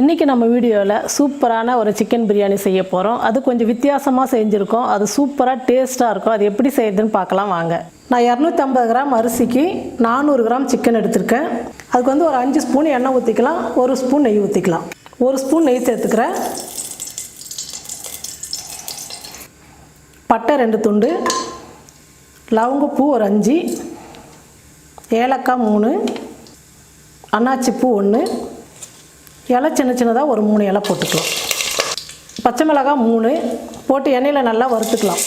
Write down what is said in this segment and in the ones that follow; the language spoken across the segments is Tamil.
இன்றைக்கி நம்ம வீடியோவில் சூப்பரான ஒரு சிக்கன் பிரியாணி செய்ய போகிறோம் அது கொஞ்சம் வித்தியாசமாக செஞ்சுருக்கோம். அது சூப்பராக டேஸ்ட்டாக இருக்கும். அது எப்படி செய்யுதுன்னு பார்க்கலாம் வாங்க. நான் இரநூத்தம்பது கிராம் அரிசிக்கு நானூறு கிராம் சிக்கன் எடுத்திருக்கேன். அதுக்கு வந்து ஒரு அஞ்சு ஸ்பூன் எண்ணெய் ஊற்றிக்கலாம் ஒரு ஸ்பூன் நெய் ஊற்றிக்கலாம் ஒரு ஸ்பூன் நெய் சேர்த்துக்கிறேன் பட்டை ரெண்டு துண்டு லவங்கப்பூ ஒரு அஞ்சு ஏலக்காய் மூணு அன்னாச்சிப்பூ ஒன்று இலை சின்ன சின்னதாக ஒரு மூணு இலை போட்டுக்கலாம். பச்சை மிளகாய் மூணு போட்டு எண்ணெயில் நல்லா வறுத்துக்கலாம்.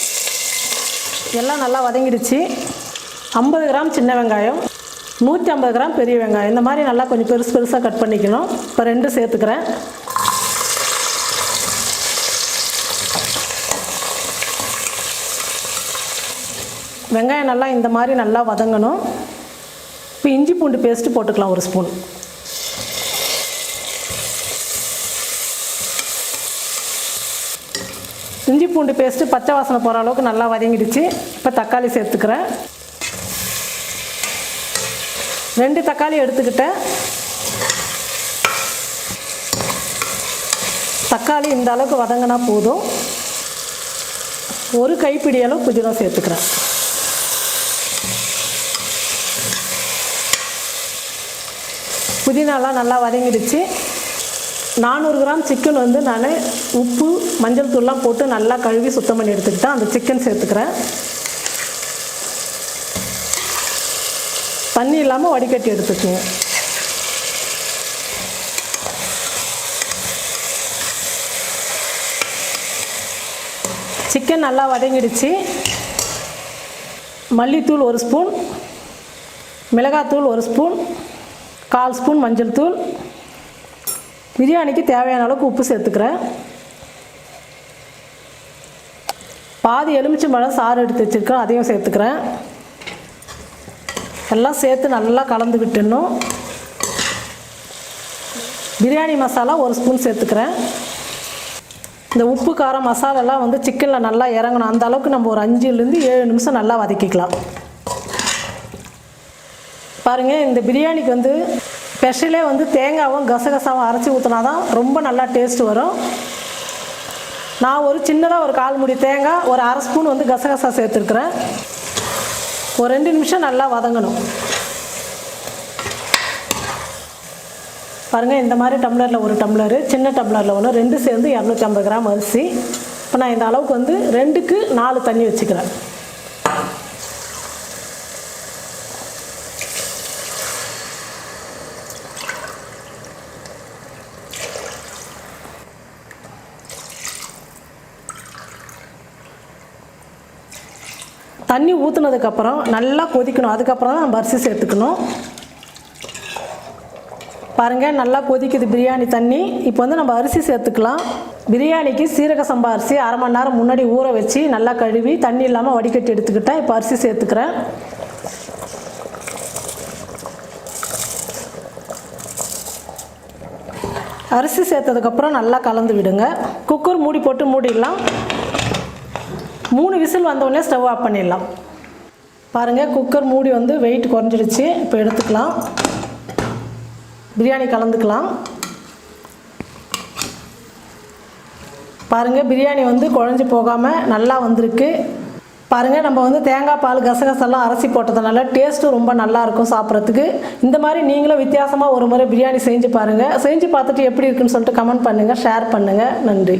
எல்லாம் நல்லா வதங்கிடுச்சு. ஐம்பது கிராம் சின்ன வெங்காயம் நூற்றி ஐம்பது கிராம் பெரிய வெங்காயம். இந்த மாதிரி நல்லா கொஞ்சம் பெருசு பெருசாக கட் பண்ணிக்கணும். இப்போ ரெண்டு சேர்த்துக்கிறேன். வெங்காயம் நல்லா இந்த மாதிரி நல்லா வதங்கணும். இப்போ இஞ்சி பூண்டு பேஸ்ட்டு போட்டுக்கலாம் ஒரு ஸ்பூன். இஞ்சி பூண்டு பேஸ்ட்டு பச்சை வாசனை போகிற அளவுக்கு நல்லா வதங்கிடுச்சு. இப்போ தக்காளி சேர்த்துக்கிறேன். ரெண்டு தக்காளி எடுத்துக்கிட்டேன். தக்காளி இந்த அளவுக்கு வதங்கினா போதும். ஒரு கைப்பிடி அளவு புதினா சேர்த்துக்கிறேன். புதினாலாம் நல்லா வதங்கிடுச்சு. நானூறு கிராம் சிக்கன் வந்து நான் உப்பு மஞ்சள் தூள்லாம் போட்டு நல்லா கழுவி சுத்தம் பண்ணி எடுத்துக்கிட்டேன் அந்த சிக்கன் சேர்த்துக்கிறேன். தண்ணி இல்லாமல் வடிகட்டி எடுத்துக்கோங்க. சிக்கன் நல்லா வதங்கிடுச்சு. மல்லித்தூள் ஒரு ஸ்பூன் மிளகாத்தூள் ஒரு ஸ்பூன் கால் ஸ்பூன் மஞ்சள் தூள். பிரியாணிக்கு தேவையான அளவுக்கு உப்பு சேர்த்துக்கிறேன். பாதி எலுமிச்சம்பழம் சாறு எடுத்து வச்சுருக்கேன் அதையும் சேர்த்துக்கிறேன். எல்லாம் சேர்த்து நல்லா கலந்து பிரியாணி மசாலா ஒரு ஸ்பூன் சேர்த்துக்கிறேன். இந்த உப்பு காரம் மசாலாலாம் வந்து சிக்கனில் நல்லா இறங்கணும். அந்த அளவுக்கு நம்ம ஒரு அஞ்சுலேருந்து ஏழு நிமிஷம் நல்லா வதக்கிக்கலாம். பாருங்கள் இந்த பிரியாணிக்கு வந்து ஸ்பெஷலே வந்து தேங்காவும் கசகசாவும் அரைச்சி ஊற்றினா தான் ரொம்ப நல்லா டேஸ்ட் வரும். நான் ஒரு சின்னதாக ஒரு கால் முடி தேங்காய் ஒரு அரை ஸ்பூன் வந்து கசகசா சேர்த்துருக்குறேன். ஒரு ரெண்டு நிமிஷம் நல்லா வதங்கணும். பாருங்கள் இந்த மாதிரி டம்ளரில் ஒரு டம்ளரு சின்ன டம்ளரில் ஒன்று ரெண்டு சேர்ந்து இரநூத்தி ஐம்பது கிராம் அரிசி. இப்போ நான் இந்த அளவுக்கு வந்து ரெண்டுக்கு நாலு தண்ணி வச்சுக்கிறேன். தண்ணி ஊற்றுனதுக்கப்புறம் நல்லா கொதிக்கணும். அதுக்கப்புறம் தான் நம்ம அரிசி சேர்த்துக்கணும். பாருங்கள் நல்லா கொதிக்குது பிரியாணி தண்ணி. இப்போ வந்து நம்ம அரிசி சேர்த்துக்கலாம். பிரியாணிக்கு சீரக சம்பா அரிசி அரை மணி நேரம் முன்னாடி ஊற வச்சு நல்லா கழுவி தண்ணி இல்லாமல் வடிகட்டி எடுத்துக்கிட்டேன் இப்போ அரிசி சேர்த்துக்கிறேன். அரிசி சேர்த்ததுக்கப்புறம் நல்லா கலந்து விடுங்க. குக்கர் மூடி போட்டு மூடிடலாம். மூணு விசில் வந்தோடனே ஸ்டவ் ஆஃப் பண்ணிடலாம். பாருங்கள் குக்கர் மூடி வந்து வெயிட் குறைஞ்சிடுச்சு. இப்போ எடுத்துக்கலாம். பிரியாணி கலந்துக்கலாம். பாருங்கள் பிரியாணி வந்து குழஞ்சி போகாமல் நல்லா வந்திருக்கு. பாருங்கள் நம்ம வந்து தேங்காய் பால் கசகசெல்லாம் அரைச்சி போட்டதுனால டேஸ்ட்டும் ரொம்ப நல்லாயிருக்கும் சாப்பிட்றதுக்கு. இந்த மாதிரி நீங்களும் வித்தியாசமாக ஒரு முறை பிரியாணி செஞ்சு பாருங்கள் செஞ்சு பார்த்துட்டு எப்படி இருக்குன்னு சொல்லிட்டு கமெண்ட் பண்ணுங்கள் ஷேர் பண்ணுங்கள் நன்றி.